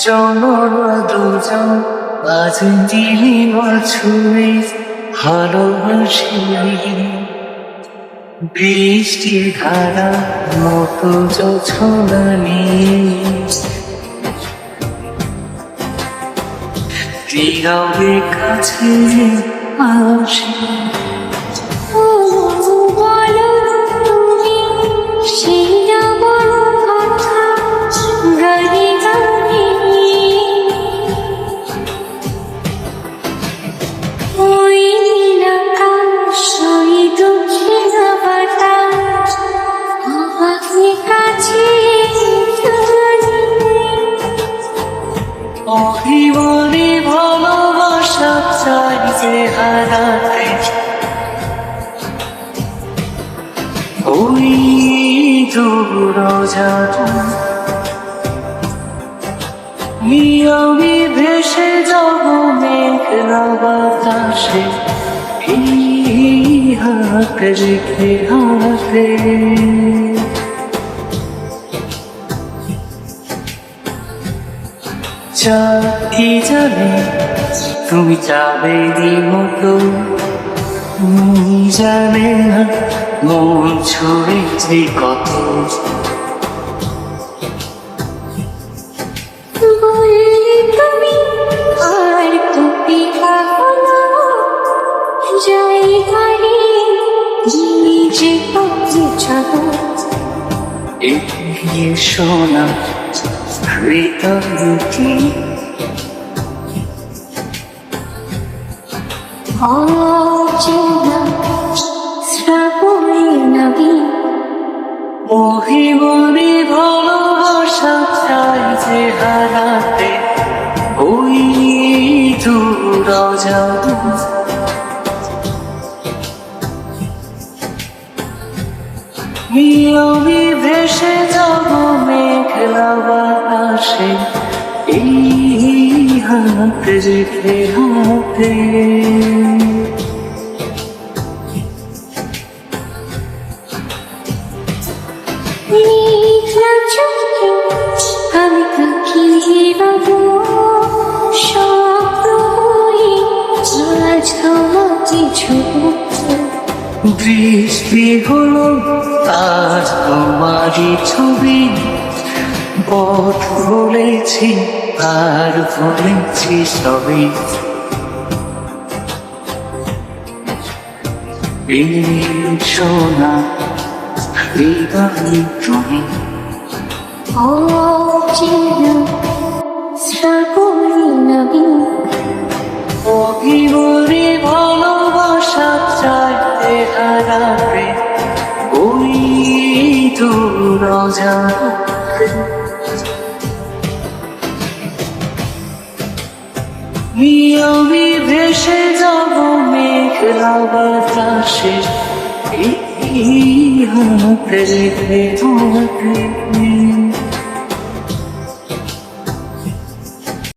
Genre দুজন আজ নীলিমার ছুঁয়ে ভালোবাসি বৃষ্টির ধারা মতো জোছনা নিয়ে কাছে আসি। অভিমানী ভালোবাসা চাই যে হারাতে ওই দূর আমি ভেসে যাব মেঘলা বাতাসে। হাত রেখে হাতে। কি জানে? তুমি যাবে মতো? জানে না মন ছুঁয়েছে কত? যাই নিজে পথে চলো এগিয়ে শোনা হৃদয়টি অচেনা শ্রাবণে নবী মহিমনি ভালোবাসা চাই যে হারাতে ওই দূর যাব আমি ভেসে যাব মেঘলা বাতাসে এই হাত রেখে হাতে। আমি তাকিয়ে রব স্বপ্ন হয়ে আজ তোমাকে বৃষ্টি হলো আজ তোমারই ছবি। পথ বলেছি আর বলেছি সবই। সোনা হৃদয় তুমি শ্রাবণে অভিমরি ভালোবাসা চাইতে হারাবে ওই যাবে আমি ভেসে যাব মেঘলা বাতাসে। হাতে রেখে হাতে